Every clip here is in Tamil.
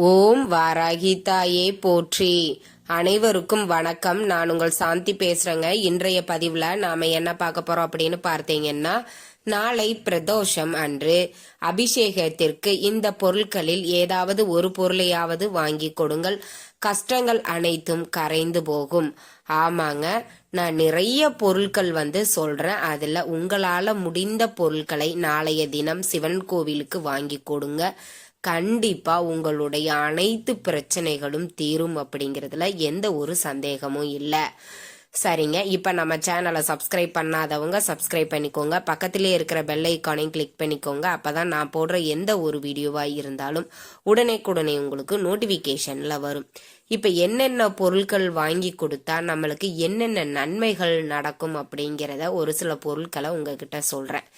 ஓம் வாராகி தாயே போற்றி. அனைவருக்கும் வணக்கம். நான் உங்கள் சாந்தி பேசுறேங்க. இன்றைய பதிவுல நாம என்ன பார்க்க போறோம் அப்படின்னு பார்த்தீங்கன்னா நாளை பிரதோஷம் அன்று அபிஷேகத்திற்கு இந்த பொருட்களில் ஏதாவது ஒரு பொருளையாவது வாங்கி கொடுங்கள். கஷ்டங்கள் அனைத்தும் கரைந்து போகும். ஆமாங்க நான் நிறைய பொருட்கள் வந்து சொல்றேன். அதுல உங்களால முடிந்த பொருட்களை நாளைய தினம் சிவன் கோவிலுக்கு வாங்கி கொடுங்க. கண்டிப்பா உங்களுடைய அனைத்து பிரச்சனைகளும் தீரும் அப்படிங்கிறதுல எந்த ஒரு சந்தேகமும் இல்லை. சரிங்க. இப்போ நம்ம சேனலை சப்ஸ்கிரைப் பண்ணாதவங்க சப்ஸ்கிரைப் பண்ணிக்கோங்க. பக்கத்திலே இருக்கிற பெல் ஐக்கானையும் கிளிக் பண்ணிக்கோங்க. அப்பதான் நான் போடுற எந்த ஒரு வீடியோவாக இருந்தாலும் உடனேக்குடனே உங்களுக்கு நோட்டிஃபிகேஷனில் வரும். இப்போ என்னென்ன பொருட்கள் வாங்கி கொடுத்தா நம்மளுக்கு என்னென்ன நன்மைகள் நடக்கும் அப்படிங்கிறத ஒரு சில பொருட்களை உங்ககிட்ட சொல்கிறேன்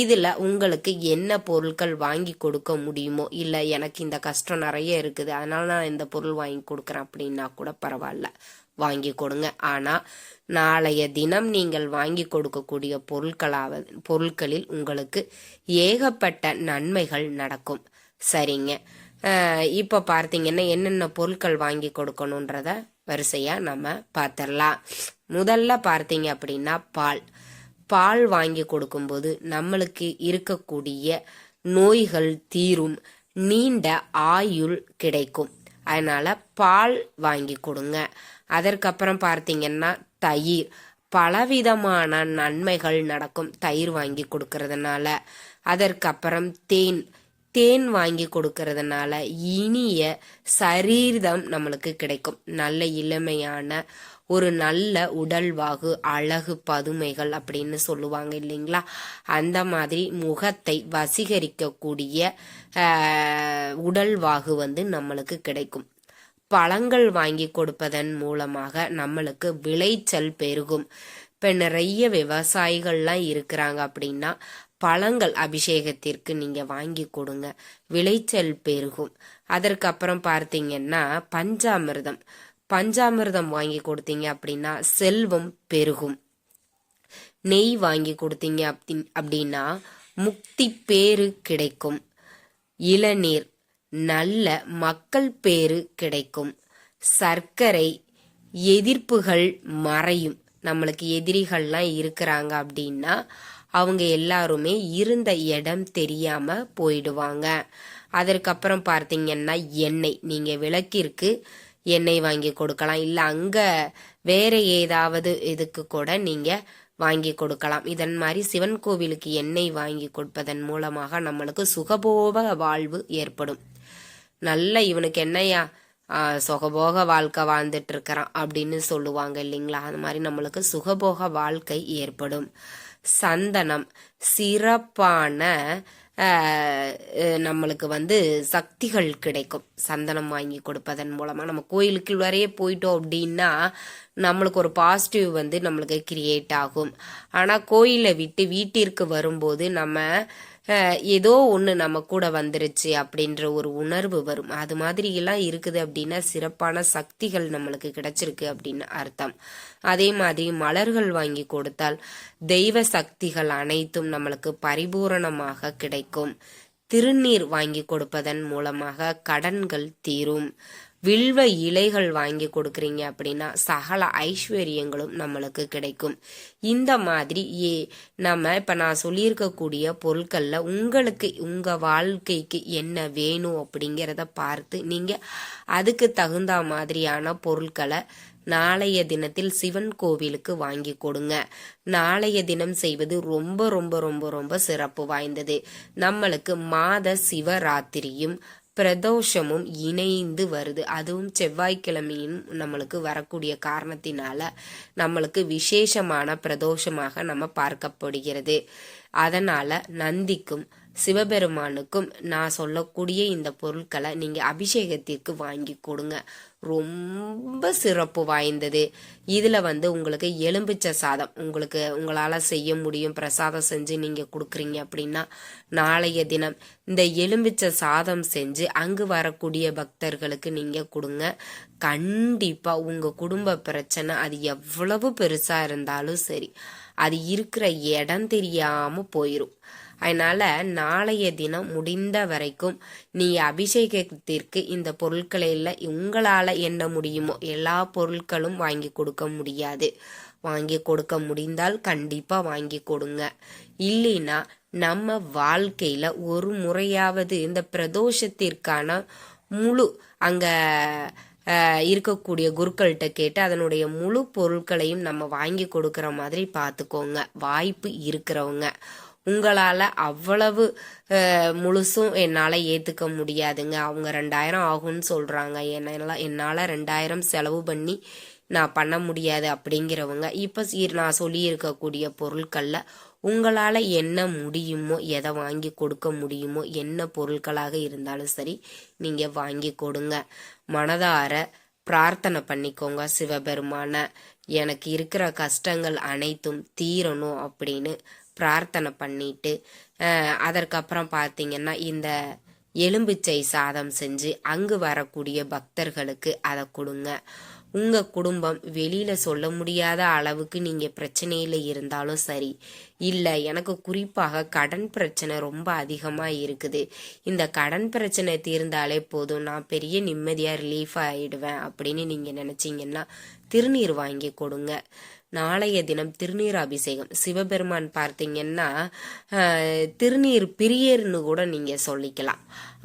இதில் உங்களுக்கு என்ன பொருட்கள் வாங்கி கொடுக்க முடியுமோ இல்லை எனக்கு இந்த கஷ்டம் நிறைய இருக்குது அதனால நான் இந்த பொருள் வாங்கி கொடுக்குறேன் அப்படின்னா கூட பரவாயில்ல. வாங்கி கொடுங்க. ஆனால் நாளைய தினம் நீங்கள் வாங்கி கொடுக்கக்கூடிய பொருட்களாவது பொருட்களில் உங்களுக்கு ஏகப்பட்ட நன்மைகள் நடக்கும். சரிங்க. இப்போ பார்த்தீங்கன்னா என்னென்ன பொருட்கள் வாங்கி கொடுக்கணுன்றத வரிசையாக நம்ம பார்த்துடலாம். முதல்ல பார்த்தீங்க அப்படின்னா பால். பால் வாங்கி கொடுக்கும்போது நம்மளுக்கு இருக்கக்கூடிய நோய்கள் தீரும். நீண்ட ஆயுள் கிடைக்கும். அதனால் பால் வாங்கி கொடுங்க. அதற்கப்புறம் பார்த்தீங்கன்னா தயிர். பலவிதமான நன்மைகள் நடக்கும் தயிர் வாங்கி கொடுக்கறதுனால. அதற்கப்புறம் தேன். தேன் வாங்கி கொடுக்கறதுனால இனிய சரீரம் நம்மளுக்கு கிடைக்கும். நல்ல இளமையான ஒரு நல்ல உடல்வாகு அழகு பதுமைகள் அப்படின்னு சொல்லுவாங்க இல்லைங்களா? அந்த மாதிரி முகத்தை வசீகரிக்கக்கூடிய உடல்வாகு வந்து நம்மளுக்கு கிடைக்கும். பழங்கள் வாங்கி கொடுப்பதன் மூலமாக நம்மளுக்கு விளைச்சல் பெருகும். இப்போ நிறைய விவசாயிகள்லாம் இருக்கிறாங்க அப்படின்னா பழங்கள் அபிஷேகத்திற்கு நீங்கள் வாங்கி கொடுங்க. விளைச்சல் பெருகும். அதற்கப்புறம் பார்த்தீங்கன்னா பஞ்சாமிர்தம். பஞ்சாமிர்தம் வாங்கி கொடுத்தீங்க அப்படின்னா செல்வம் பெருகும். நெய் வாங்கி கொடுத்தீங்க அப்படின்னா முக்தி பேரு கிடைக்கும். இளநீர் நல்ல மக்கள் பேரு கிடைக்கும். சர்க்கரை எதிர்ப்புகள் மறையும். நம்மளுக்கு எதிரிகள்லாம் இருக்கிறாங்க அப்படின்னா அவங்க எல்லாருமே இருந்த இடம் தெரியாம போயிடுவாங்க. அதற்கப்புறம் பார்த்தீங்கன்னா எண்ணெய். நீங்க விளக்கிற்கு எண்ணெய் வாங்கி கொடுக்கலாம். இல்லை அங்க வேற ஏதாவது இதுக்கு கூட நீங்க வாங்கி கொடுக்கலாம். இதன் மாதிரி சிவன் கோவிலுக்கு எண்ணெய் வாங்கி கொடுப்பதன் மூலமாக நம்மளுக்கு சுகபோக வாழ்வு ஏற்படும். நல்ல இவனுக்கு என்னையா சுகபோக வாழ்க்கை வாழ்ந்துட்டு இருக்கிறான் அப்படின்னு சொல்லுவாங்க இல்லைங்களா? அது மாதிரி நம்மளுக்கு சுகபோக வாழ்க்கை ஏற்படும். சந்தனம் சிறப்பான நம்மளுக்கு வந்து சக்திகள் கிடைக்கும். சந்தனம் வாங்கி கொடுப்பதன் மூலமாக நம்ம கோயிலுக்கு வரையே போயிட்டோம் அப்படின்னா நம்மளுக்கு ஒரு பாசிட்டிவ் வந்து நம்மளுக்கு கிரியேட் ஆகும். ஆனால் கோயிலை விட்டு வீட்டிற்கு வரும்போது நம்ம ஏதோ ஒன்று நம்ம கூட வந்துருச்சு அப்படின்ற ஒரு உணர்வு வரும். அது மாதிரி எல்லாம் இருக்குது அப்படின்னா சிறப்பான சக்திகள் நம்மளுக்கு கிடைச்சிருக்கு அப்படின்னு அர்த்தம். அதே மாதிரி மலர்கள் வாங்கி கொடுத்தால் தெய்வ சக்திகள் அனைத்தும் நம்மளுக்கு பரிபூரணமாக கிடைக்கும். திருநீர் வாங்கி கொடுப்பதன் மூலமாக கடன்கள் தீரும். வில்வ இலைகள் வாங்கி கொடுக்குறீங்க அப்படின்னா சகல ஐஸ்வர்யங்களும் நம்மளுக்கு கிடைக்கும். இந்த மாதிரி ஏ நம்ம இப்போ நான் சொல்லியிருக்கக்கூடிய பொருட்களில் உங்களுக்கு உங்கள் வாழ்க்கைக்கு என்ன வேணும் அப்படிங்கிறத பார்த்து நீங்கள் அதுக்கு தகுந்த மாதிரியான பொருட்களை நாளைய தினத்தில் சிவன் கோவிலுக்கு வாங்கி கொடுங்க. நாளைய தினம் செய்வது ரொம்ப ரொம்ப ரொம்ப ரொம்ப சிறப்பு வாய்ந்தது. நம்மளுக்கு மாத சிவராத்திரியும் பிரதோஷமும் இணைந்து வருது. அதுவும் செவ்வாய்க்கிழமையும் நம்மளுக்கு வரக்கூடிய காரணத்தினால நம்மளுக்கு விசேஷமான பிரதோஷமாக நம்ம பார்க்கப்படுகிறது. அதனால நந்திக்கும் சிவபெருமானுக்கும் நான் சொல்லக்கூடிய இந்த பொருட்களை நீங்கள் அபிஷேகத்திற்கு வாங்கி கொடுங்க. ரொம்ப சிறப்பு வாய்ந்தது. இதில் வந்து உங்களுக்கு எலும்பிச்ச சாதம் உங்களுக்கு உங்களால் செய்ய முடியும். பிரசாதம் செஞ்சு நீங்கள் கொடுக்குறீங்க அப்படின்னா நாளைய தினம் இந்த எலும்பிச்ச சாதம் செஞ்சு அங்கு வரக்கூடிய பக்தர்களுக்கு நீங்கள் கொடுங்க. கண்டிப்பாக உங்கள் குடும்ப பிரச்சனை அது எவ்வளவு பெருசாக இருந்தாலும் சரி அது இருக்கிற இடம் தெரியாமல் போயிடும் அதனால நாளைய தினம் முடிந்த வரைக்கும் நீ அபிஷேகத்திற்கு இந்த பொருட்களை எல்லாம் என்ன முடியுமோ எல்லா பொருட்களும் வாங்கி கொடுக்க முடியாது. வாங்கி கொடுக்க முடிந்தால் கண்டிப்பாக வாங்கி கொடுங்க. இல்லைன்னா நம்ம வாழ்க்கையில் ஒரு முறையாவது இந்த பிரதோஷத்திற்கான முழு அங்கே இருக்கக்கூடிய குருக்கள்கிட்ட கேட்டு அதனுடைய முழு பொருட்களையும் நம்ம வாங்கி கொடுக்குற மாதிரி பார்த்துக்கோங்க வாய்ப்பு இருக்கிறவங்க. உங்களால் அவ்வளவு முழுசும் என்னால் ஏற்றுக்க முடியாதுங்க. அவங்க ரெண்டாயிரம் ஆகும்னு சொல்கிறாங்க என்னால் என்னால் ரெண்டாயிரம் செலவு பண்ணி நான் பண்ண முடியாது அப்படிங்கிறவங்க. இப்போ நான் சொல்லியிருக்கக்கூடிய பொருட்களில் உங்களால் என்ன முடியுமோ எதை வாங்கி கொடுக்க முடியுமோ என்ன பொருட்களாக இருந்தாலும் சரி நீங்கள் வாங்கி கொடுங்க. மனதார பிரார்த்தனை பண்ணிக்கோங்க. சிவபெருமான எனக்கு இருக்கிற கஷ்டங்கள் அனைத்தும் தீரணும் அப்படின்னு பிரார்த்தனை பண்ணிட்டு அதற்கப்புறம் பார்த்தீங்கன்னா இந்த எலும்பிச்சை சாதம் செஞ்சு அங்கு வரக்கூடிய பக்தர்களுக்கு அதை கொடுங்க. உங்க குடும்பம் வெளியில சொல்ல முடியாத அளவுக்கு நீங்க பிரச்சனையில இருந்தாலும் சரி இல்ல எனக்கு குறிப்பாக கடன் பிரச்சனை ரொம்ப அதிகமா இருக்குது. இந்த கடன் பிரச்சனை தீர்ந்தாலே போதும் நான் பெரிய நிம்மதியா ரிலீஃப் ஆயிடுவேன் அப்படின்னு நீங்க நினைச்சீங்கன்னா திருநீர் வாங்கி கொடுங்க. நாளைய தினம் திருநீர் அபிஷேகம் சிவபெருமான் பார்த்தீங்கன்னா திருநீர் பிரியர்னு கூட நீங்கள் சொல்லிக்கலாம்.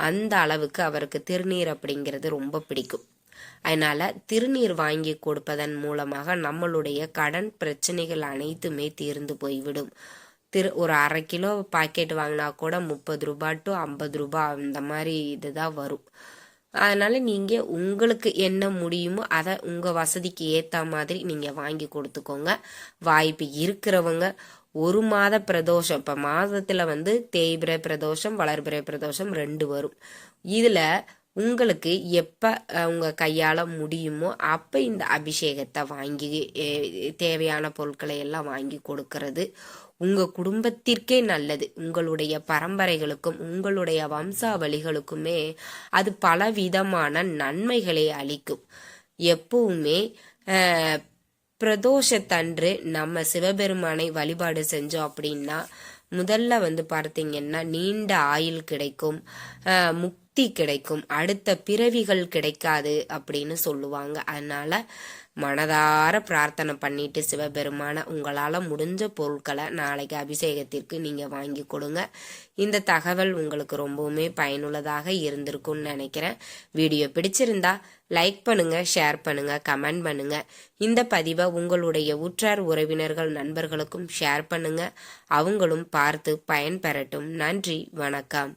அந்த அளவுக்கு அவருக்கு திருநீர் அப்படிங்கிறது ரொம்ப பிடிக்கும். அதனால திருநீர் வாங்கி கொடுப்பதன் மூலமாக நம்மளுடைய கடன் பிரச்சனைகள் அனைத்துமே தீர்ந்து போய்விடும். திரு ஒரு அரை கிலோ பாக்கெட் வாங்கினா கூட முப்பது ரூபா டு ஐம்பது ரூபாய் அந்த மாதிரி இதுதான் வரும். அதனால் நீங்கள் உங்களுக்கு என்ன முடியுமோ அதை உங்கள் வசதிக்கு ஏற்ற மாதிரி நீங்கள் வாங்கி கொடுத்துக்கோங்க. வாய்ப்பு இருக்கிறவங்க ஒரு மாத பிரதோஷம் இப்போ மாதத்தில் வந்து தேய்பிரை பிரதோஷம் வளர்பிறை பிரதோஷம் ரெண்டு வரும். இதில் உங்களுக்கு எப்போ உங்கள் கையால் முடியுமோ அப்போ இந்த அபிஷேகத்தை வாங்கி தேவையான பொருட்களை எல்லாம் வாங்கி கொடுக்கறது. உங்க குடும்பத்திற்கே நல்லது. உங்களுடைய பரம்பரைகளுக்கும் உங்களுடைய வம்சாவளிகளுக்குமே அது பலவிதமான நன்மைகளை அளிக்கும். எப்பவுமே பிரதோஷத்தன்று நம்ம சிவபெருமானை வழிபாடு செஞ்சோம் அப்படின்னா முதல்ல வந்து பார்த்தீங்கன்னா நீண்ட ஆயுள் கிடைக்கும். முக் முக்தி கிடைக்கும். அடுத்த பிறவிகள் கிடைக்காது அப்படின்னு சொல்லுவாங்க. அதனால மனதார பிரார்த்தனை பண்ணிட்டு சிவபெருமான உங்களால் முடிஞ்ச பொருட்களை நாளைக்கு அபிஷேகத்திற்கு நீங்கள் வாங்கி கொடுங்க. இந்த தகவல் உங்களுக்கு ரொம்பவுமே பயனுள்ளதாக இருந்திருக்கும்னு நினைக்கிறேன். வீடியோ பிடிச்சிருந்தா லைக் பண்ணுங்க ஷேர் பண்ணுங்க கமெண்ட் பண்ணுங்க. இந்த பதிவை உங்களுடைய உற்றார் உறவினர்கள் நண்பர்களுக்கும் ஷேர் பண்ணுங்க. அவங்களும் பார்த்து பயன்பெறட்டும். நன்றி வணக்கம்.